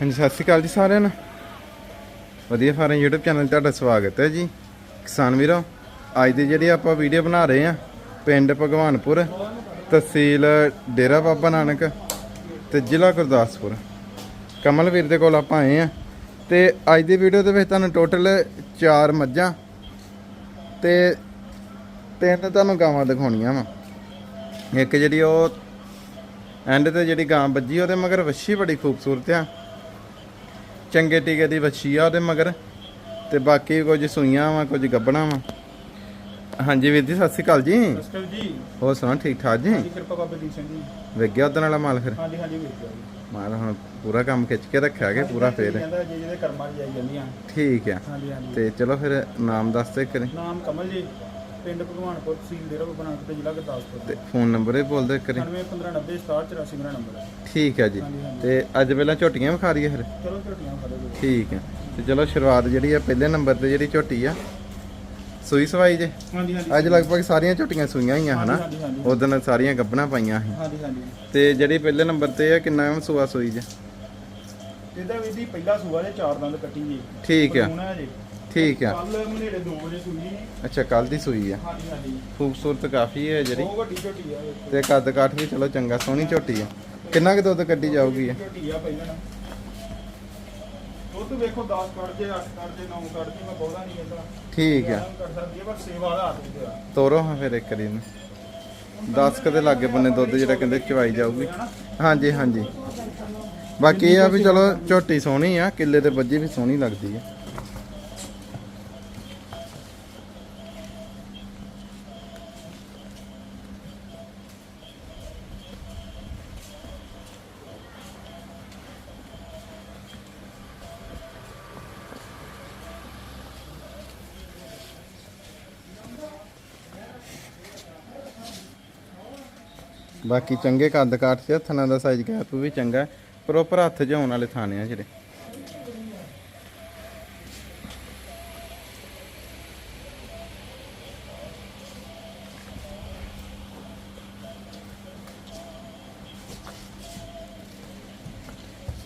ਹਾਂਜੀ, ਸਤਿ ਸ਼੍ਰੀ ਅਕਾਲ ਜੀ ਸਾਰਿਆਂ ਨੂੰ। ਵਧੀਆ ਫਾਰਮ YouTube ਚੈਨਲ 'ਤੇ ਤੁਹਾਡਾ ਸਵਾਗਤ ਹੈ ਜੀ। ਕਿਸਾਨ ਵੀਰੋ, ਅੱਜ ਦੀ ਜਿਹੜੀ ਆਪਾਂ ਵੀਡੀਓ ਬਣਾ ਰਹੇ ਆ ਪਿੰਡ ਭਗਵਾਨਪੁਰ, ਤਹਿਸੀਲ ਡੇਰਾ ਬਾਬਾ ਨਾਨਕ ਤੇ ਜ਼ਿਲ੍ਹਾ ਗੁਰਦਾਸਪੁਰ। ਕਮਲ ਵੀਰ ਦੇ ਕੋਲ ਆਪਾਂ ਆਏ ਆ ਤੇ ਅੱਜ ਦੀ ਵੀਡੀਓ ਦੇ ਵਿੱਚ ਤੁਹਾਨੂੰ ਟੋਟਲ 4 ਮੱਝਾਂ ਤੇ ਤਿੰਨ ਤੁਹਾਨੂੰ ਗਾਵਾਂ ਦਿਖਾਉਣੀਆਂ ਵਾ। ਇੱਕ ਜਿਹੜੀ ਉਹ ਐਂਡ ਤੇ ਜਿਹੜੀ ਗਾਂ ਵੱਜੀ, ਉਹਦੇ ਮਗਰ ਵੱਛੀ ਬੜੀ ਖੂਬਸੂਰਤ ਆ। ਚੰਗੇ ਟੀਕੇ ਦੀ ਵੱਛੀ ਆ ਉਹਦੇ ਮਗਰ ਤੇ ਬਾਕੀ ਕੁਝ ਸੂਈਆਂ ਵਾ ਕੁਝ ਗੱਬਣਾ ਵਾ। ਹਾਂਜੀ ਵੀਰ ਜੀ ਸਤਿ ਸ਼੍ਰੀ ਅਕਾਲ ਜੀ। ਹੋਰ ਸੁਣਾ ਠੀਕ ਠਾਕ ਜੀ? ਜੀ ਕਿਰਪਾ ਬਾਬਾ ਦੀਪ ਸਿੰਘ ਜੀ। ਵੇਖ ਗਿਆ ਉਦੋਂ ਵਾਲਾ ਮਾਲ ਫਿਰ? ਹਾਂਜੀ ਹਾਂਜੀ ਮਾਲ ਹੁਣ ਪੂਰਾ ਕੰਮ ਖਿੱਚ ਕੇ ਰੱਖਿਆ ਗਿਆ ਪੂਰਾ ਫੇਰ। ਕਹਿੰਦਾ ਜੇ ਜਿਹਦੇ ਕਰਮਾਂ 'ਚ ਜਾਈ ਜਾਂਦੀਆਂ ਠੀਕ ਆ। ਹਾਂਜੀ ਹਾਂਜੀ। ਤੇ ਚਲੋ ਫਿਰ ਨਾਮ ਦੱਸ ਦੇ ਕਰੇ ਨਾਮ ਕਮਲ ਜੀ। ਪਿੰਡ ਭਗਵਾਨਪੁਰ ਤਹਿਸੀਲ ਡੇਰਾ ਬਾਬਾ ਨਾਨਕ ਤੇ ਜ਼ਿਲ੍ਹਾ ਗੁਰਦਾਸਪੁਰ ਤੇ ਫੋਨ ਨੰਬਰ ਹੀ ਬੋਲ ਦੇ ਕਰੇ 911590 6784 ਮੇਰਾ ਨੰਬਰ ਹੈ। ਠੀਕ ਆ ਜੀ। ਤੇ ਅੱਜ ਪਹਿਲਾਂ ਝੋਟੀਆਂ ਵਿਖਾ ਰਹੀਏ ਫਿਰ? ਚਲੋ ਝੋਟੀਆਂ ਫੜੋ ਜੀ ਠੀਕ ਆ ਤੇ ਚਲੋ ਸ਼ੁਰੂਆਤ ਜਿਹੜੀ ਆ ਪਹਿਲੇ ਨੰਬਰ ਤੇ ਜਿਹੜੀ ਝੋਟੀ ਆ ਸੂਈ ਸਵਾਈ ਜੇ? ਹਾਂਜੀ ਹਾਂਜੀ। ਅੱਜ ਲਗਭਗ ਸਾਰੀਆਂ ਝੋਟੀਆਂ ਸੂਈਆਂ ਹੀ ਆ ਹਨਾ? ਹਾਂਜੀ ਹਾਂਜੀ ਉਦੋਂ ਸਾਰੀਆਂ ਗੱਬਣਾ ਪਾਈਆਂ ਸੀ। ਹਾਂਜੀ ਹਾਂਜੀ। ਤੇ ਜਿਹੜੀ ਪਹਿਲੇ ਨੰਬਰ ਤੇ ਆ ਕਿੰਨਾ ਐਮ ਸੂਆ ਸੂਈ ਜੇ? ਇਹਦਾ ਵੀ ਦੀ ਪਹਿਲਾ ਸੂਆ ਦੇ ਚਾਰ ਦੰਦ ਕੱਟੀ ਜੀ। ਠੀਕ ਆ। ਹੁਣ ਜੀ। ਠੀਕ ਆ। ਕੱਲ ਮਨੇੜੇ 2 ਵਜੇ ਸੂਈ। ਅੱਛਾ ਕੱਲ ਦੀ ਸੂਈ ਆ। ਹਾਂਜੀ ਹਾਂਜੀ। ਖੂਬਸੂਰਤ ਕਾਫੀ ਹੈ ਜਿਹੜੀ। ਬਹੁਤ ਵੱਡੀ ਝੋਟੀ ਆ ਇਹ। ਤੇ ਕੱਦ ਕਾਠ ਵੀ ਚਲੋ ਚੰਗਾ ਸੋਹਣੀ ਝੋਟੀ ਆ। ਕਿੰਨਾ ਕੁ ਦੁੱਧ ਕੱਢੀ ਜਾਊਗੀ ਇਹ? ਝੋਟੀ ਆ ਪਹਿਲਾਂ ਨਾ ਦੁੱਧ ਵੇਖੋ 10 ਕੱਢ ਜੇ 8 ਕੱਢ ਜੇ 9 ਕੱਢ ਜੇ ਮੈਂ ਬਹੁਤਾ ਨਹੀਂ ਕਹਿੰਦਾ। ਠੀਕ ਆ। ਕਰ ਸਕਦੀ ਹੈ ਪਰ ਸੇਵਾ ਦਾ ਹੱਥ ਤੇ ਆ ਤੋਰੋ ਹਾਂ ਫਿਰ ਇੱਕ ਵਾਰੀ ਨੂੰ 10 ਕਦੇ ਲਾਗੇ ਬੰਨੇ ਦੁੱਧ ਜਿਹੜਾ ਕਹਿੰਦੇ ਚਵਾਈ ਜਾਊਗੀ। ਹਾਂਜੀ ਹਾਂਜੀ। ਬਾਕੀ ਇਹ ਆ ਵੀ ਚਲੋ ਝੋਟੀ ਸੋਹਣੀ ਆ ਕਿੱਲੇ ਤੇ ਵੱਜੀ ਵੀ ਸੋਹਣੀ ਲੱਗਦੀ ਆ। ਬਾਕੀ ਚੰਗੇ ਕੱਦ ਕਾਠ ਚ ਥਣਾ ਦਾ ਸਾਈਜ਼ ਗੈਪ ਵੀ ਚੰਗਾ ਪ੍ਰੋਪਰ ਹੱਥ ਜਾਉਣ ਵਾਲੇ ਥਾਣੇ ਆ ਜਿਹੜੇ।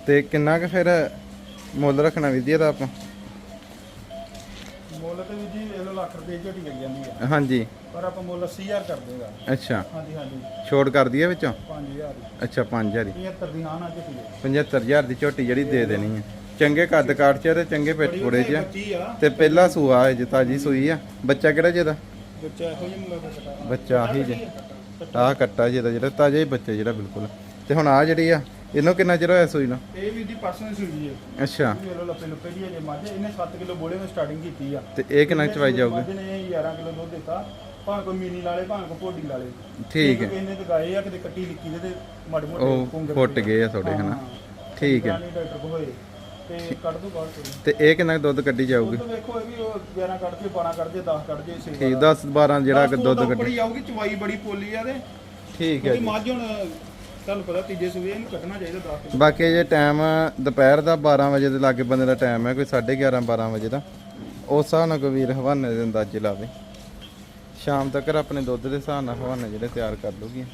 ਤੇ ਕਿੰਨਾ ਕੁ ਫਿਰ ਮੁੱਲ ਰੱਖਣਾ ਵਿਧੀ ਦਾ ਆਪਾਂ? ਮੁੱਲ ਤੇ ਵੀ ਜੀ ਇਹ ਲੋ ਲੱਖ ਰੁਪਏ ਦੀ ਝੋਟੀ ਮਿਲ ਜਾਂਦੀ ਆ। ਹਾਂਜੀ। ਪਰ ਆਪਾਂ ਮੁੱਲ 80000 ਕਰ ਦੇਗਾ। ਅੱਛਾ। ਹਾਂਜੀ ਹਾਂਜੀ। ਛੋਟ ਕਰ ਦਈਏ ਵਿੱਚੋਂ? 5000 ਦੀ। ਅੱਛਾ 5000 ਦੀ। 75 ਦੀ ਨਾ ਝੋਟੀ ਦੇ। 75000 ਦੀ ਝੋਟੀ ਜਿਹੜੀ ਦੇ ਦੇਣੀ ਹੈ ਚੰਗੇ ਕੱਦ ਕਾਠ ਚ ਤੇ ਚੰਗੇ ਪਿੱਠ ਪੁੜੇ ਚ ਤੇ ਪਹਿਲਾ ਸੂਆ ਹੈ ਜਿੱਤਾ ਜੀ ਸੂਈ ਆ। ਬੱਚਾ ਕਿਹੜਾ ਜਿਹਦਾ? ਬੱਚਾ ਇਹੋ ਜਿਹਾ ਕਟਾ ਬੱਚਾ ਆਹੀ ਜੇ ਆਹ ਕੱਟਾ ਜਿਹਦਾ ਜਿਹੜਾ ਤਾਜ਼ਾ ਹੀ ਬੱਚਾ ਜਿਹੜਾ ਬਿਲਕੁਲ। ਤੇ ਹੁਣ ਆ ਜਿਹੜੀ ਆ ਇਹਨੂੰ ਕਿੰਨਾ ਚਿਰ ਹੋਇਆ ਸੂਈ ਨੂੰ? ਇਹ ਵੀ ਦੀ ਪਰਸਨ ਸੂਈ ਹੈ। ਅੱਛਾ। ਇਹ ਲੋ ਲੱਪੇ ਲੱਪੇ ਦੀ ਜੇ ਮੱਝ ਇਹਨੇ 7 ਕਿਲੋ ਬੋਲੇ ਵਿੱਚ ਸਟਾਰਟਿੰਗ ਕੀਤੀ ਆ। ਤੇ ਇਹ ਕਿੰਨਾ ਚਵਾਈ ਜਾਊਗੀ? ਮੱਝ ਨੇ 11 ਕਿਲੋ ਦੁੱਧ ਦਿੱਤਾ। ਭਾਵੇਂ ਕੋਈ ਮੀਨੀ ਲਾਲੇ ਭਾਵੇਂ ਕੋਈ ਪੋਡੀ ਲਾਲੇ। ਠੀਕ ਹੈ। ਇਹਨੇ ਤੇ ਗਾਏ ਆ ਕਿਤੇ ਕੱਟੀ ਲਿੱਕੀ ਦੇ ਤੇ ਮਾੜੇ ਮੋਟੇ ਪੁੰਗਰ ਫੁੱਟ ਗਏ ਆ ਥੋੜੇ ਹਨਾ? ਠੀਕ ਹੈ। ਨਹੀਂ ਡਾਕਟਰ ਕੋ ਹੋਏ ਤੇ ਕੱਢ ਦੋ ਬਾਹਰ ਕੋਈ ਤੇ ਇਹ ਕਿੰਨਾ ਕੁ ਦੁੱਧ ਕੱਢੀ ਜਾਊਗੀ? ਵੇਖੋ ਇਹ ਵੀ ਉਹ 11 ਕੱਢ ਕੇ 12 ਕੱਢ ਕੇ 10 ਕੱਢ ਕੇ ਠੀਕ 10 12 ਜਿਹੜਾ ਕਿ ਦੁੱਧ ਕੱਢੀ। ਆਊਗੀ ਚਵਾਈ ਬੜੀ ਪੋਲੀ ਆ ਤੇ। ਠੀਕ ਹੈ ਮੱਝ ਹੁਣ ਤੁਹਾਨੂੰ ਪਤਾ ਤੀਜੇ ਸੂਏ ਇਹਨੂੰ ਕੱਟਣਾ ਚਾਹੀਦਾ 10 ਕਿਲੋ ਬਾਕੀ ਜੇ ਟਾਈਮ ਦੁਪਹਿਰ ਦਾ 12 ਵਜੇ ਦੇ ਲਾਗੇ ਬੰਦੇ ਦਾ ਟਾਈਮ ਹੈ, ਕੋਈ 11:30 12 ਵਜੇ ਦਾ। ਉਸ ਹਿਸਾਬ ਨਾਲ ਕੋਈ ਵੀਰ ਹਵਾਨੇ ਦੇ ਅੰਦਾਜ਼ੇ ਲਾਵੇ। ਸ਼ਾਮ ਤੱਕ ਆਪਣੇ ਦੁੱਧ ਦੇ ਹਿਸਾਬ ਨਾਲ ਹਵਾਨੇ ਜਿਹੜੇ ਤਿਆਰ ਕਰ ਲੂਗੀ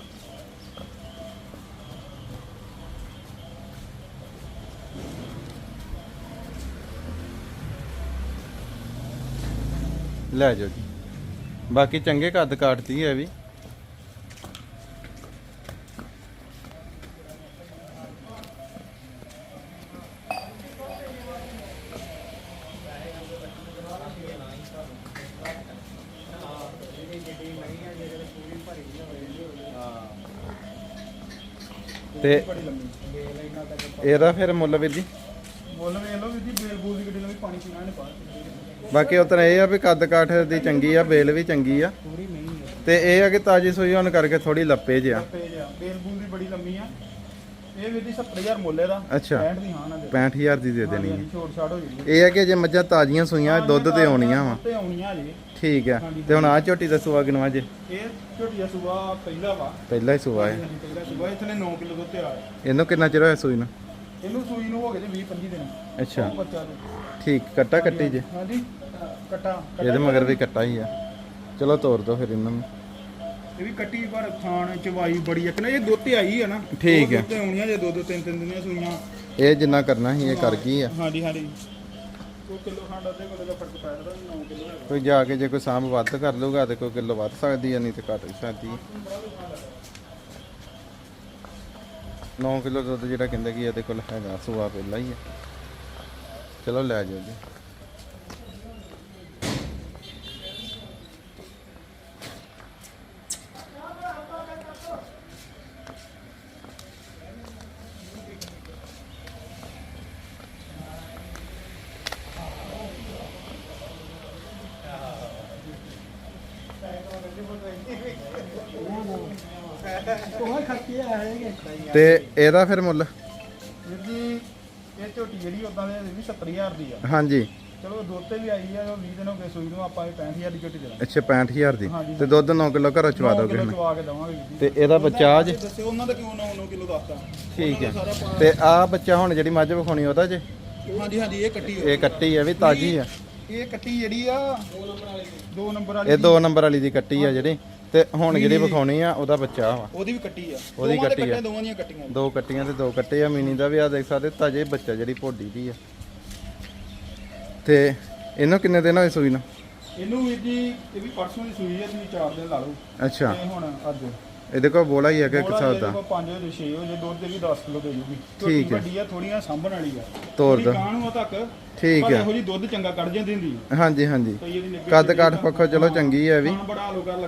ਲੈ ਜਾਓ ਜੀ। ਬਾਕੀ ਚੰਗੇ ਕੱਦ ਕਾਟਦੀ ਹੈ ਵੀ। ਤੇ ਇਹਦਾ ਫਿਰ ਮੁੱਲ ਵੀਰ ਜੀ। ਮੁੱਲ ਵੇਖ ਲਓ ਵੀ ਜੀ ਬੇਲ ਬੂਲ ਦੀ ਗੱਡੀ ਲੰਮੀ ਪਾਣੀ ਪੀਣਾ ਨੇ ਪਾ ਬਾਕੀ ਉਤਰ ਇਹ ਆ ਵੀ ਕੱਦ ਕਾਠ ਦੀ ਚੰਗੀ ਆ ਬੇਲ ਵੀ ਚੰਗੀ ਆ। ਪੂਰੀ ਤੇ ਇਹ ਆ ਕਿ ਤਾਜੀ ਸੂਈ ਹੋਣ ਕਰਕੇ ਥੋੜੀ ਲੱਪੇ ਜਿਆ ਜਾ ਬੇਲ ਬੂਲ ਦੀ ਬੜੀ ਲੰਮੀ ਆ। ਇਹ ਵੀ ਦੀ 70000 ਮੁੱਲ ਇਹਦਾ। ਅੱਛਾ। 65 ਦੀ ਹਾਂ ਨਾ ਦੇ। 65000 ਦੀ ਦੇ ਦੇਣੀ ਹਾਂਜੀ, ਛੋਟ ਛਾੜ ਹੋ ਜੂਗੀ ਇਹ ਆ ਕਿ ਜੇ ਮੱਝਾਂ ਤਾਜ਼ੀਆਂ ਸੂਈਆਂ ਦੁੱਧ ਤੇ ਆਉਣੀਆਂ ਵਾ। ਤੇ ਆਉਣੀਆਂ ਜੀ ਠੀਕ ਆ ਤੇ ਹੁਣ ਆ ਝੋਟੀ ਦਾ ਸੂਆ ਕਿਨਵਾ ਜੇ? ਇਹ ਝੋਟੀਆ ਸੂਆ ਪਹਿਲਾ ਵਾ। ਪਹਿਲਾ ਹੀ ਸੂਆ ਹੈ। ਹਾਂਜੀ, ਪਹਿਲਾ ਸੂਆ। ਇਥਲੇ 9 ਕਿਲੋ ਦੁੱਧ ਆ ਇਹਨੂੰ ਕਿੰਨਾ ਚਿਰ ਹੋਇਆ ਸੂਈ ਨੂੰ? ਇਹਨੂੰ ਸੂਈ ਨੂੰ ਹੋ ਗਏ ਜੀ 20 25 ਦਿਨ। ਅੱਛਾ। ਉਹ ਬੱਚਾ ਦੇ ਠੀਕ ਕੱਟਾ ਕੱਟੀ ਜੇ। ਹਾਂਜੀ ਕਟਾ ਇਹਦੇ ਮਗਰ ਵੀ ਕੱਟਾ। ਹੀ ਆ। ਚਲੋ ਤੋਰ ਦੋ ਫਿਰ ਇਹਨਾਂ ਨੂੰ। ਇਹ ਵੀ ਕੱਟੀ ਪਰ ਖਾਣ ਚਵਾਈ ਬੜੀ ਇੱਕ ਨਾ ਇਹ ਦੁੱਧ ਤੇ ਆਈ ਹੈ ਨਾ। ਠੀਕ ਹੈ। ਦੁੱਧ ਤੇ ਆਉਣੀਆਂ ਜੇ ਦੋ ਦੋ ਤਿੰਨ ਤਿੰਨ ਦਿਨਾਂ ਸੂਈਆਂ। ਇਹ ਜਿੰਨਾ ਕਰਨਾ ਸੀ ਇਹ ਕਰ ਗਈ ਆ। ਹਾਂਜੀ ਹਾਂਜੀ। ਉਹ ਕਿਲੋ ਖੰਡ ਅੱਧੇ ਕਿਲੋ ਦਾ ਫ਼ਰਕ ਪੈ ਜਾਂਦਾ 9 ਕਿਲੋ ਹੈਗਾ। ਕੋਈ ਜਾ ਕੇ ਜੇ ਕੋਈ ਸਾਂਭ ਵੱਧ ਕਰ ਲੂਗਾ ਤੇ ਕੋਈ ਕਿਲੋ ਵੱਧ ਸਕਦੀ ਆ, ਨਹੀਂ ਤੇ ਘੱਟ ਵੀ ਸਕਦੀ। ਆ 9 ਕਿਲੋ ਦੁੱਧ ਜਿਹੜਾ ਕਹਿੰਦੇ ਕਿ ਇਹਦੇ ਕੋਲ ਹੈਗਾ, ਸੂਆ ਪਹਿਲਾਂ ਹੀ ਹੈ ਚਲੋ ਲੈ ਜਾਓ ਜੀ। ਤੇ ਇਹਦਾ ਫਿਰ ਮੁੱਲ? ਵੀਰ ਜੀ ਇਹ ਝੋਟੀ ਜਿਹੜੀ ਉਦਾਂ ਦੇ ਵੀ 70000 ਦੀ ਆ। ਹਾਂਜੀ। ਚਲੋ ਦੁੱਧ ਤੇ ਵੀ ਆਈ ਆ ਉਹ 20 ਦਿਨ ਹੋ ਗਏ ਸੂਈ ਨੂੰ ਆਪਾਂ ਇਹ 65000 ਦੀ ਝੋਟੀ ਦੇ ਦਾਂਗੇ। ਅੱਛਾ 65000 ਦੀ। ਹਾਂਜੀ। ਤੇ ਦੁੱਧ 9 ਕਿਲੋ ਘਰੋਂ ਚਵਾ ਦੋਗੇ ਕਿਲੋ ਹੁਣ? ਚਵਾ ਕੇ ਦਵਾਂਗੇ ਵੀਰ ਜੀ। ਤੇ ਇਹਦਾ ਬੱਚਾ ਅੱਜ? ਦੱਸਿਓ ਉਹਨਾਂ ਦਾ ਕਿਉਂ 9 9 ਕਿਲੋ ਦੱਸਦਾ ਠੀਕ ਹੈ। ਤੇ ਆ ਬੱਚਾ ਹੁਣ ਜਿਹੜੀ ਮੱਝ ਵਿਖਾਉਣੀ ਉਹਦਾ ਜੇ? ਹਾਂਜੀ ਹਾਂਜੀ ਇਹ ਕੱਟੀ ਇਹ ਕੱਟੀ ਆ ਵੀ ਤਾਜੀ ਆ। ਇਹ ਕੱਟੀ ਜਿਹੜੀ ਆ 2 ਨੰਬਰ ਵਾਲੀ ਇਹ 2 ਨੰਬਰ ਵਾਲੀ ਦੀ ਕੱਟੀ ਆ ਜਿਹੜੀ। ਤੇ ਹੁਣ ਜਿਹੜੀ ਵਿਖਾਉਣੀ ਆ ਉਹਦਾ ਬੱਚਾ ਵਾ। ਉਹਦੀ ਵੀ ਕੱਟੀ ਆ। ਉਹਦੀ ਦੋਵਾਂ ਦੇ ਕੱਟੀ ਆ। ਕੱਟੇ, ਦੋਵਾਂ ਦੀਆਂ ਕੱਟੀਆਂ। ਦੋ ਕੱਟੀਆਂ ਤੇ ਦੋ ਕੱਟੇ ਆ ਮੀਨੀ ਦਾ ਵੀ ਆ ਦੇਖ ਸਕਦੇ ਤਾਜੇ ਬੱਚਾ ਜਿਹੜੀ ਭੋਡੀ ਦੀ ਆ। ਤੇ ਇਹਨੂੰ ਕਿੰਨੇ ਦਿਨ ਹੋਏ ਸੂਈ ਨੂੰ? ਇਹਨੂੰ ਵੀਰ ਜੀ ਇਹ ਵੀ ਪਰਸੋਂ ਦੀ ਸੂਈ ਆ ਤੁਸੀਂ 4 ਦਿਨ ਲਾ ਲਓ। ਅੱਛਾ। ਤੇ ਹੁਣ ਅੱਜ। ਇਹਦੇ ਕੋਲ ਬੋਲਾ ਹੀ ਆ ਕਿ ਕਿਸ ਹਿਸਾਬ ਦਾ। 5 ਵਜੇ 6 ਵਜੇ ਦੁੱਧ ਦੇ ਵੀ 10 ਕਿਲੋ ਦੇ ਜੂਗੀ। ਠੀਕ ਹੈ। ਵੱਡੀ ਆ ਥੋੜੀਆਂ ਸਾਂਭਣ ਵਾਲੀ ਆ। ਤੋਰ ਦੋ। ਨੂੰ ਤੱਕ ਠੀਕ ਹੈ। ਇਹੋ ਜੀ ਦੁੱਧ ਚੰਗਾ ਕੱਢ ਜਾਂਦੀ ਹੁੰਦੀ ਆ। ਹਾਂਜੀ ਹਾਂਜੀ। ਕੱਦ ਕਾਠ ਪੱਖੋਂ ਚਲੋ ਚੰਗੀ ਇਹ ਵੀ। ਬੜਾ ਲੋਕਾਂ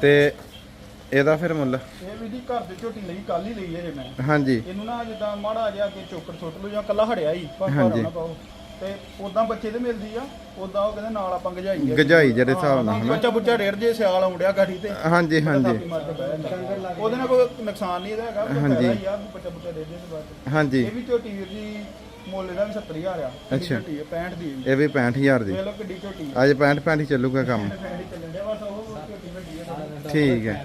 ਤੇ ਇਹਦਾ ਫਿਰ ਮੁੱਲ? ਇਹ ਵੀ ਦੀ ਘਰ ਦੇ ਝੋਟੀ ਲਈ ਕੱਲ ਹੀ ਲਈ ਹੈ ਜੇ ਮੈਂ। ਹਾਂਜੀ। ਇਹਨੂੰ ਨਾ ਜਿੱਦਾਂ ਮਾੜਾ ਜਿਹਾ ਕੇ ਚੋਕਰ ਸੁੱਟ ਲਓ ਜਾਂ ਕੱਲਾ ਹੜਿਆ ਹੀ ਪਰ ਹਾਂਜੀ। ਨਾ ਪਾਓ। ਤੇ ਉਦਾਂ ਬੱਚੇ ਤੇ ਮਿਲਦੀ ਆ ਉਦਾਂ ਉਹ ਕਹਿੰਦੇ ਨਾਲ ਆਪਾਂ ਗਜਾਈ ਗਜਾਈ ਜਿਹੜੇ ਹਿਸਾਬ ਨਾਲ ਹਨਾ? ਬੱਚਾ ਬੁੱਚਾ ਡੇਢ ਜੇ ਸਿਆਲ ਆਉਂਦਿਆ ਗਾੜੀ ਤੇ। ਹਾਂਜੀ ਹਾਂਜੀ। ਥਾਪੀ ਮਾਰ ਕੇ ਬਹਿ ਜਾਂਦਾ। ਉਹਦੇ ਨਾਲ ਕੋਈ ਨੁਕਸਾਨ ਨਹੀਂ ਇਹਦਾ ਹੈਗਾ ਉਹ ਹਾਂਜੀ। ਫਾਇਦਾ ਹੀ ਆ ਵੀ ਬੱਚਾ ਬੁੱਚਾ ਡੇਢ ਜੇ ਦੇ ਬਾਅਦ। ਹਾਂਜੀ। ਇਹ ਵੀ ਝੋਟੀ ਵੀਰ ਜੀ ਮੁੱਲ ਇਹਦਾ ਵੀ 70000 ਆ। ਅੱਛਾ। ਝੋਟੀ ਹੈ 65 ਦੀ ਹੈ ਇਹ ਵੀ 65000 ਦੀ। ਵੇਖ ਲਓ ਕਿੱਡੀ ਝੋਟੀ ਅੱਜ 65 65 ਹੀ ਚੱਲੂਗਾ ਕੰਮ। ਫੈਂਡ ਹੀ ਚੱਲਣ ਡਿਆ ਬਸ ਉਹ ਝੋਟੀ ਵੱਡੀ ਹੈ ਠੀਕ ਹੈ।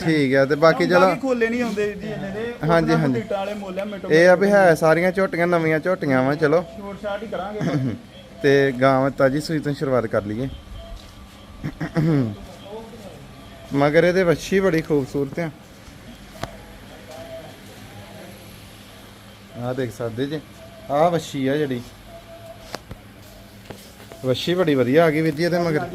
ਠੀਕ ਹੈ ਤੇ ਬਾਕੀ ਚਲੋ ਬਾਕੀ ਖੋਲੇ ਨਹੀਂ ਆਉਂਦੇ ਜੀ ਇਹਨੇ ਦੇ। ਹਾਂਜੀ, ਉਹਨਾਂ ਹਾਂਜੀ। ਟੀਟਾਂ ਵਾਲੇ ਮੁੱਲ ਆ ਮਿੰਟੋ ਇਹ ਆ ਵੀ ਹੈ ਸਾਰੀਆਂ ਝੋਟੀਆਂ ਨਵੀਆਂ ਝੋਟੀਆਂ ਵਾ ਚਲੋ। ਛੋਟ ਛਾਟ ਹੀ ਕਰਾਂਗੇ ਬਾਕੀ। ਤੇ ਗਾਂ ਤਾਜੀ ਸੂਈ ਤੋਂ ਸ਼ੁਰੂਆਤ ਕਰ ਲਈਏ। ਮਗਰ ਇਹਦੇ ਵੱਛੀ ਬੜੀ ਖੂਬਸੂਰਤ ਆ। ਆ ਦੇਖ ਸਕਦੇ ਜੀ। ਆ ਵੱਛੀ ਆ ਜਿਹੜੀ। ਵੱਛੀ ਬੜੀ ਵਧੀਆ ਆ ਗਈ ਵੀਰ ਜੀ ਇਹਦੇ ਮਗਰ।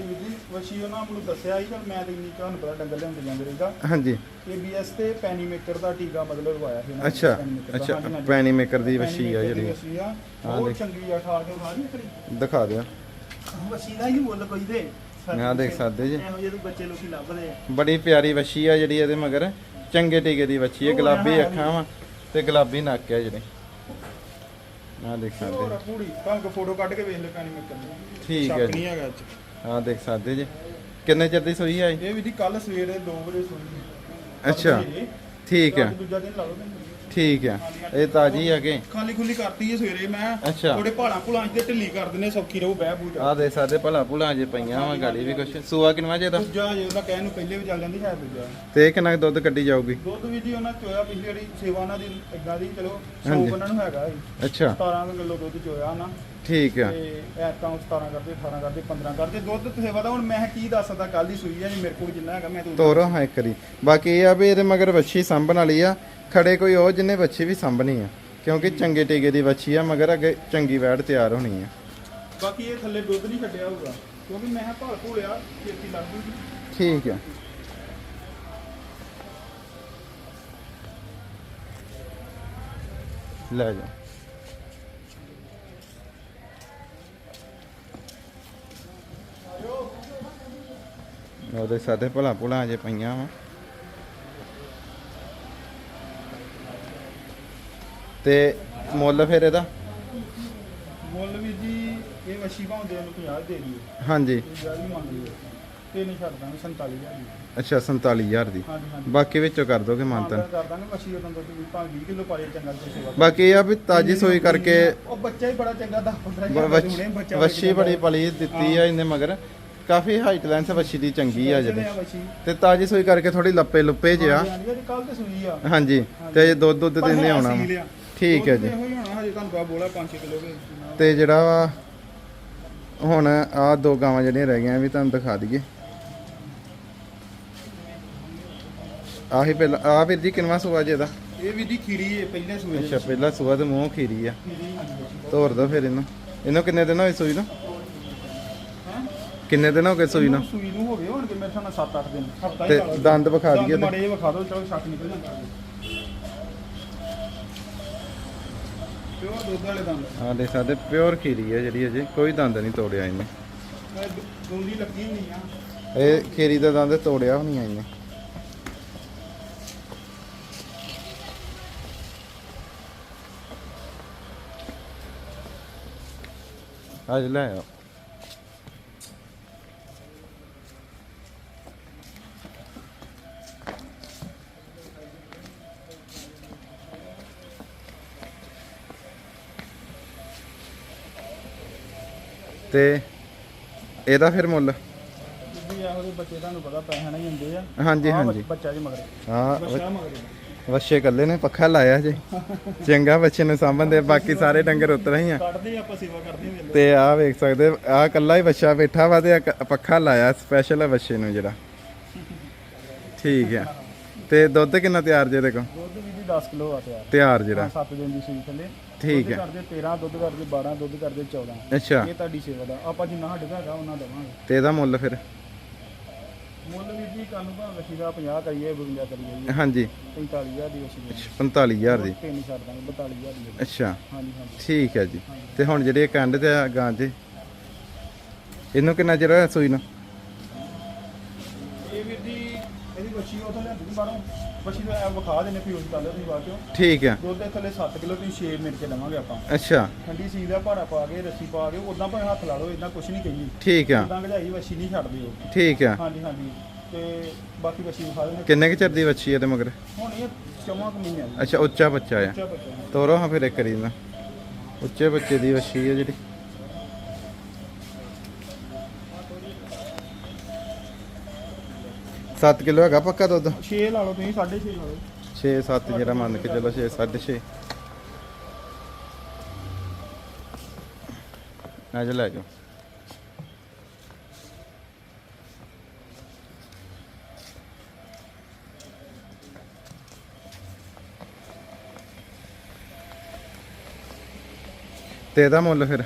ਵਸ਼ੀ ਉਹਨਾਂ ਨੂੰ ਦੱਸਿਆ ਸੀ ਪਰ ਮੈਂ ਤੇ ਇੰਨੀ ਤੁਹਾਨੂੰ ਪਤਾ ਡੰਗਰ ਲਿਆਉਂਦੇ ਜਾਂਦੇ ਰਹਿੰਦਾ। ਹਾਂਜੀ। ਏਬੀਐਸ ਤੇ ਪੈਨੀ ਮੇਕਰ ਦਾ ਟੀਕਾ ਮਤਲਬ ਲਵਾਇਆ ਸੀ ਉਹਨਾਂ ਨੇ ਅੱਛਾ। ਅੱਛਾ। ਪੈਣੀ ਮੇਕਰ ਦੀ ਵੱਛੀ ਆ ਜਿਹੜੀ। ਵੱਛੀ ਆ। ਹਾਂ, ਬਹੁਤ ਦੇਖ। ਚੰਗੀ ਆ ਠਾ ਕੇ ਖਾ ਨਹੀਂ ਕਰੀ ਦਿਖਾ ਦਿਓ। ਵਸ਼ੀ ਦਾ ਹੀ ਮੁੱਲ ਕੋਈ ਦੇ। ਆਹ ਦੇਖ ਸਕਦੇ ਜੀ। ਇਹੋ ਜਿਹੇ ਤਾਂ ਬੱਚੇ ਲੋਕੀ ਲੱਭਦੇ ਆ। ਬੜੀ ਪਿਆਰੀ ਵੱਛੀ ਆ ਜਿਹੜੀ ਇਹਦੇ ਮਗਰ। ਚੰਗੇ ਟੀਕੇ ਦੀ ਵੱਛੀ ਹੈ ਗੁਲਾਬੀ ਅੱਖਾਂ ਵਾ। ਤੇ ਗੁਲਾਬੀ ਨੱਕ ਹੈ ਜਿਹੜੇ। ਆ ਦੇਖ ਸਕਦੇ ਜੀ। ਪੂਰੀ। ਤੁਹਾਨੂੰ ਫੋਟੋ ਕੱਢ ਕੇ ਵੇਖ ਲੈ ਪੈਨੀ ਮੇਕਰ ਠੀਕ ਹੈ ਜੀ। ਨਹੀਂ ਹੈਗਾ 'ਚ। ਆ ਦੇਖ ਸਕਦੇ ਜੀ। ਕਿੰਨੇ ਚਿਰ ਦੀ ਸੂਈ ਹੈ ਇਹ? ਵੀ ਦੀ ਕੱਲ ਸਵੇਰੇ 2 ਵਜੇ ਸੁਣੀ ਅੱਛਾ। ਠੀਕ ਹੈ ਦੂਜਾ ਦਿਨ ਲਾ ਲਓ। ਠੀਕ ਹੈ। ਇਹ ਤਾਜੀ ਆ ਕੇ? ਖਾਲੀ ਖੁੱਲੀ ਕਰਤੀ ਹੈ ਸਵੇਰੇ ਮੈਂ। ਅੱਛਾ। ਥੋੜੇ ਭਾਲਾਂ ਭੁਲਾਂ ਤੇ ਢਿੱਲੀ ਕਰ ਦਿੰਨੇ ਸੌਖੀ ਰਹੂ ਬਹਿ ਬੂਟ ਆ ਦੇਖ ਸਕਦੇ ਭਲਾ ਭੁਲਾ ਜੇ ਪਈਆਂ ਵਾ ਗਾੜੀ ਵੀ ਕੁਛ। ਸੂਆ ਕਿੰਨਾ ਜੇ ਦਾ? ਦੂਜਾ ਜੇ ਉਹਦਾ ਕਹਿਣ ਨੂੰ ਪਹਿਲੇ ਵੀ ਚੱਲ ਜਾਂਦੀ ਹੈ ਦੂਜਾ। ਤੇ ਇਹ ਕਿੰਨਾ ਕੁ ਦੁੱਧ ਕੱਢੀ ਜਾਊਗੀ? ਦੁੱਧ ਵੀ ਜੀ ਉਹਨਾਂ ਚੋਇਆ ਪਿਛਲੀ ਵਾਰੀ ਸੇਵਾ ਉਹਨਾਂ ਦੀ ਇਦਾਂ ਦੀ ਚਲੋ ਹਾਂਜੀ। ਉਹਨਾਂ ਨੂੰ ਹੈਗਾ ਸੀ। ਅੱਛਾ। 17 ਕੁ ਕਿਲੋ ਦੁੱਧ ਚੋਇਆ ਨਾ। ਠੀਕ ਆ। ਤੇ ਐਤਾਂ 17 ਕਰਦੇ 18 ਕਰਦੇ 15 ਕਰਦੇ। ਦੁੱਧ ਤੇ ਸੇਵਾ ਦਾ ਹੁਣ ਮੈਂ ਕੀ ਦੱਸ ਸਕਦਾ ਕੱਲ ਦੀ ਸੂਈ ਹੈ ਜੀ ਮੇਰੇ ਕੋਲ ਜਿੰਨਾ ਹੈਗਾ ਮੈਂ ਤਾਂ ਤੋਰੋ ਹਾਂ ਇੱਕ ਵਾਰੀ। ਬਾਕੀ ਇਹ ਆ ਵੀ ਇਹਦੇ ਮਗਰ ਵੱਛੀ ਸੰਭਣ ਵਾਲੀ ਆ। ਖੜੇ ਕੋਈ ਉਹ ਜਿੰਨੇ ਵੱਛੀ ਵੀ ਸੰਭਣੀ ਆ ਕਿਉਂਕਿ ਚੰਗੇ ਟੀਕੇ ਦੀ ਵੱਛੀ ਆ ਮਗਰ ਅੱਗੇ ਚੰਗੀ ਵੈੜ ਤਿਆਰ ਹੋਣੀ ਆ। ਬਾਕੀ ਇਹ ਥੱਲੇ ਦੁੱਧ ਨਹੀਂ ਛੱਡਿਆ ਹੋਊਗਾ ਕਿਉਂਕਿ ਮੈਂ ਭਾਲ ਭੂਲਿਆ ਛੇਤੀ ਲੱਗ ਜੂਗੀ। ਠੀਕ ਆ। ਲੈ ਜਾ। ਉਹਦੇ ਸਾਥੇ ਭਲਾ ਭੁਲਾ ਜੇ ਪਈਆਂ ਵਾ। ਤੇ ਮੁੱਲ ਫਿਰ ਇਹਦਾ? ਮੁੱਲ ਵੀ ਜੀ ਇਹ ਵਸ਼ੀ ਭਾਉਂਦੇ ਨੂੰ 50 ਦੇ ਦਈਏ। ਹਾਂਜੀ। ਤੇ ਨਹੀਂ ਛੱਡ ਦਾਂਗੇ 47000 ਦੀ। ਅੱਛਾ 47000 ਦੀ। ਬਾਕੀ ਵਿੱਚੋਂ ਕਰ ਦੋਗੇ ਮਾਨਤਨ ਮਾਨਤਾ ਕਰ ਦਾਂਗੇ ਵਸ਼ੀ ਉਦੋਂ ਦੁੱਧ ਵੀ ਭਾਂ 20 ਕਿਲੋ ਪਾਲੇ ਚੰਗਾ ਤੇ ਸੇਵਾ ਬਾਕੀ ਇਹ ਆ ਵੀ ਤਾਜੀ ਸੋਈ ਕਰਕੇ ਉਹ ਬੱਚਾ ਹੀ ਬੜਾ ਚੰਗਾ 10 15 ਬ- ਵੱਛ- ਬੜੀ ਪਲੀ ਦਿੱਤੀ ਆ ਇਹਨੇ ਮਗਰ। ਕਾਫੀ ਹਾਈਟ ਲੈਂਸ ਵੱਛੀ ਦੀ ਚੰਗੀ ਆ ਜਿਹੜੀ। ਤੇ ਤਾਜੀ ਸੋਈ ਕਰਕੇ ਥੋੜੀ ਲੱਪੇ ਲੁੱਪੇ ਜਿਆ ਕੱਲ ਤੇ ਸੂਈ ਆ। ਹਾਂਜੀ ਤੇ ਦੁੱਧ ਦੁੱਧ ਦਿੰਦੇ ਆਉਣਾ। ਠੀਕ ਹੈ ਜੀ। ਇਹੋ ਹੀ ਹੋਣਾ ਹਜੇ ਤੁਹਾਨੂੰ ਪਾ ਬੋਲਾ 5 ਕਿਲੋ ਦੇ ਤੇ ਜਿਹੜਾ ਵਾ ਹੁਣ ਆ ਦੋ ਗਾਵਾਂ ਜਿਹੜੀਆਂ ਰਹਿ ਗਈਆਂ ਵੀ ਤੁਹਾਨੂੰ ਦਿਖਾ ਦਈਏ। ਆਹੀ ਪਹਿਲਾਂ ਆ ਵੀਰ ਜੀ ਕਿੰਨਵਾ ਸੂਆ ਜੇ ਇਹਦਾ? ਇਹ ਵੀ ਦੀ ਖੀਰੀ ਹੈ ਪਹਿਲੇ ਸੂਏ ਅੱਛਾ ਪਹਿਲਾ ਸੂਆ ਤੇ ਮੂੰਹ ਖੀਰੀ ਆ। ਖੀਰੀ ਤੋਰ ਦੋ ਫਿਰ ਇਹਨੂੰ। ਇਹਨੂੰ ਕਿੰਨੇ ਦਿਨ ਹੋਏ ਸੂਈ ਨੂੰ? ਹਾਂ? ਕਿੰਨੇ ਦਿਨ ਹੋ ਗਏ ਸੂਈ ਨੂੰ? ਸੂਈ ਨੂੰ ਹੋ ਗਏ ਹੁਣ ਕਿ ਮੇਰੇ ਸਾਹਮਣੇ 7-8 ਦਿਨ। ਹਫਤਾ ਤੇ ਹੀ ਦੰਦ ਵਿਖਾ ਦਈਏ ਤੇ। ਮਾੜੇ ਜਿਹੇ ਵਿਖਾ ਦਿਓ ਚਲੋ ਸ਼ੱਕ ਨਿਕਲ ਜਾਂਦਾ। ਪਿਓਰ ਦੁੱਧ ਵਾਲੇ ਦੰਦ? ਆ ਦੇ ਸਾਡੇ ਪਿਓਰ ਖੀਰੀ ਆ ਜਿਹੜੀ ਅਜੇ ਕੋਈ ਦੰਦ ਨਹੀਂ ਤੋੜਿਆ ਇਹਨੇ। ਇਹ ਲੱਗੀ ਆ। ਖੀਰੀ ਦਾ ਦੰਦ ਤੋੜਿਆ ਵੀ ਨਹੀਂ ਇਹਨੇ। ਅੱਜ ਲੈ ਆਓ। ਤੇ ਇਹਦਾ ਫਿਰ ਮੁੱਲ। ਜੀ ਇਹੋ ਜਿਹੇ ਬੱਚੇ ਤੁਹਾਨੂੰ ਪਤਾ ਪੈਸੇ ਨਹੀਂ ਹੁੰਦੇ ਆ। ਹਾਂਜੀ ਆਹ ਹਾਂਜੀ। ਬੱਚਾ ਜੀ ਮਗਰ। ਹਾਂ ਬੱਚਾ ਮਗਰ। ਵੱਛੇ ਕੱਲੇ ਨੇ ਪੱਖਾ ਲਾਇਆ ਜੇ। ਚੰਗਾ ਬੱਚੇ ਨੂੰ ਸਾਂਭਣਦੇ ਬਾਕੀ ਸਾਰੇ ਡੰਗਰ ਉਤਰ ਹੀ ਆ। ਕੱਢਦੇ ਆਪਾਂ ਸੇਵਾ ਕਰਦੇ ਵੇਲੇ। ਤੇ ਆ ਵੇਖ ਸਕਦੇ ਆ ਕੱਲਾ ਹੀ ਬੱਚਾ ਬੈਠਾ ਵਾ ਤੇ ਆਹ ਕ- ਪੱਖਾ ਲਾਇਆ ਸਪੈਸ਼ਲ ਹੈ ਬੱਚੇ ਨੂੰ ਜਿਹੜਾ। ਠੀਕ ਆ। ਤੇ ਦੁੱਧ ਕਿੰਨਾ ਤਿਆਰ ਜੇ ਦੇਖੋ? ਦੁੱਧ ਵੀ ਜੀ 10 ਕਿਲੋ ਆ ਤਿਆਰ। ਤਿਆਰ ਜਿਹੜਾ। 7 ਦਿਨ ਦੀ ਸੂਈ ਥੱਲੇ। ਠੀਕ ਦੁੱਧ ਹੈ। ਕਰਦੇ 13 ਦੁੱਧ ਕਰਦੇ 12 ਦੁੱਧ ਕਰਦੇ 14 ਅੱਛਾ। ਇਹ ਤੁਹਾਡੀ ਸੇਵਾ ਦਾ। ਆਪਾਂ ਜਿੰਨਾ ਸਾਡੇ ਕੋਲ ਹੈਗਾ ਉਹਨਾਂ ਦੇਵਾਂਗੇ। ਤੇ ਇਹਦਾ ਮੁੱਲ ਫਿਰ? ਮੁੱਲ ਵੀ ਜੀ ਕੱਲ ਨੂੰ ਭਾਵੇਂ ਦਾ 50 ਕਰੀਏ 52 ਕਰੀਏ ਜੀ। ਹਾਂਜੀ। 45000 ਦੀ ਵਸ਼ੀ ਦੀ 45000 ਦੀ। ਤਿੰਨ ਛੱਡ ਦਾਂਗੇ 42000 ਦੀ। ਅੱਛਾ। ਹਾਂਜੀ ਹਾਂਜੀ। ਠੀਕ ਹੈ ਜੀ। ਤੇ ਹੁਣ ਜਿਹੜੇ ਕੰਡ ਤੇ ਆ ਗਾਂ ਜੇ ਇਹਨੂੰ ਕਿੰਨਾ ਚਿਰ ਹੋਇਆ ਸੂਈ ਨੂੰ? ਇਹ ਵੀਰ ਜੀ ਇਹਦੀ ਵਸ਼ੀ ਉਹ ਤੋਂ ਲਿਆਂਦੀ ਸੀ ਬਾਹਰੋਂ। ਵਸ਼ੀ ਦਾ ਐਂ ਵਿਖਾ ਦੇਣੇ ਫਿਊਜ਼ ਕਰ ਲਿਓ ਤੁਸੀਂ ਬਾਅਦ ਚੋਂ। ਠੀਕ ਆ ਦੁੱਧ ਦੇ ਥੱਲੇ 7 ਕਿਲੋ ਤੁਸੀਂ 6 ਮਿੰਟ ਕੇ ਲਵਾਂਗੇ ਆਪਾਂ। ਅੱਛਾ। ਠੰਡੀ ਸੀਲ ਦਾ ਭਾੜਾ ਪਾ ਕੇ ਰੱਸੀ ਪਾ ਕੇ ਉਦਾਂ ਭਾਵੇਂ ਹੱਥ ਲਾ ਲਓ ਇਦਾਂ ਕੁਝ ਨਹੀਂ ਕਹਿੰਦੀ ਠੀਕ ਆ ਉਦਾਂ ਗਜਾਈ ਵਸ਼ੀ ਨਹੀਂ ਛੱਡਦੇ ਉਹ ਠੀਕ ਆ ਹਾਂਜੀ ਹਾਂਜੀ। ਤੇ ਬਾਕੀ ਵਸ਼ੀ ਵਿਖਾ ਦੇਣੇ ਕਿੰਨੇ ਕੁ ਚਿਰ ਦੀ ਵੱਛੀ ਇਹਦੇ ਮਗਰ? ਹੁਣ ਇਹ ਚੌਵਾਂ ਕੁ ਮਹੀਨਿਆਂ ਦੀ। ਅੱਛਾ ਉੱਚਾ ਬੱਚਾ ਆ ਤੋਰੋ ਹਾਂ ਫਿਰ ਇੱਕ ਵਾਰੀ ਨਾ ਉੱਚੇ ਬੱਚੇ ਦੀ ਵੱਛੀ ਹੈ ਜਿਹੜੀ। ਸੱਤ ਕਿਲੋ ਹੈਗਾ ਪੱਕਾ ਦੁੱਧ? 6 ਲਾ ਲਓ ਤੁਸੀਂ 6.5 ਲਾ ਲਓ। 6 7 ਜਿਹੜਾ ਮੰਨ ਕੇ ਚਲੋ 6 6.5 ਆ ਜਾ ਲੈ ਜਾਓ। ਤੇ ਇਹਦਾ ਮੁੱਲ ਫਿਰ।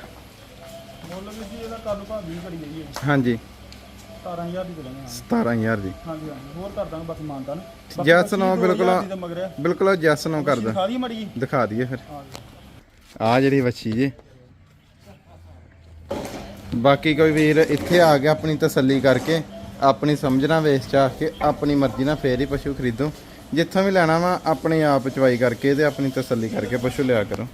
ਮੁੱਲ ਵੀ ਜੀ ਇਹਦਾ ਕੱਲ ਭਾਂ 20 ਕਰੀ ਜਾਈਏ ਹਾਂਜੀ। 17000 ਦੀ ਦੇ ਦਾਂਗੇ 17000 ਦੀ? ਹਾਂਜੀ ਹਾਂਜੀ। ਹੋਰ ਕਰ ਦਾਂਗੇ ਬਸ ਮਾਨਤਾ ਨੂੰ। ਜੈਸ ਨੋ ਬਿਲਕੁਲ ਬਿਲਕੁਲ ਜੈਸ ਨੂੰ ਕਰਦਾ ਖਾ ਦੀ। ਮੜੀ ਦਿਖਾ ਦਈਏ ਫਿਰ। ਆ ਜਿਹੜੀ ਵੱਛੀ ਜੀ। ਬਾਕੀ ਕੋਈ ਵੀਰ ਇੱਥੇ ਆ ਗਿਆ ਆਪਣੀ ਤਸੱਲੀ ਕਰਕੇ ਆਪਣੀ ਸਮਝਣਾ ਵੇਚ ਚਾ ਕੇ ਆਪਣੀ ਮਰਜ਼ੀ ਨਾਲ ਫੇਰ ਹੀ ਪਸ਼ੂ ਖਰੀਦੋ। ਜਿੱਥੋਂ ਵੀ ਲੈਣਾ ਵਾ ਆਪਣੇ ਆਪ ਚਵਾਈ ਕਰਕੇ ਤੇ ਆਪਣੀ ਤਸੱਲੀ ਕਰਕੇ ਪਸ਼ੂ ਲਿਆ ਕਰੋ।